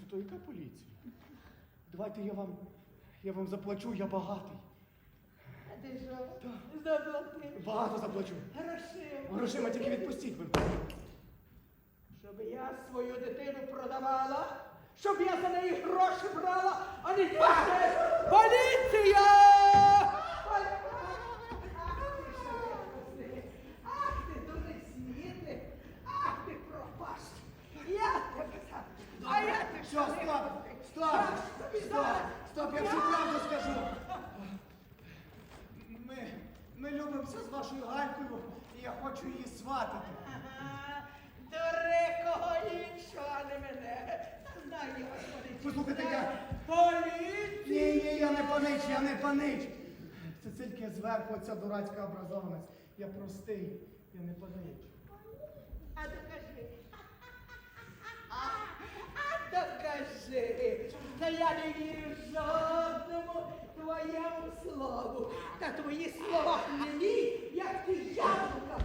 то, то яка поліція? Давайте я вам, я вам заплачу, я багатий. А ти що? Заплатив. Багато заплачу. Грошима. Грошима тільки відпустіть мене. Щоб я свою дитину продавала, щоб я за неї гроші брала, а не ти! Що, стоп, стоп, стоп, стоп, я всю правду скажу. Ми, ми любимося з вашою Галькою, і я хочу її сватати. Ага, Дури кого іншого, а не мене. Знаю я вас, поліція. Послухайте, я- Поліція! Ні, ні, я не панич, я не панич. Це тільки зверху ця дурацька образованість. Я простий, я не панич. Та я не вірю жодному твоєму слову. Та твої слова мені, як ти яблука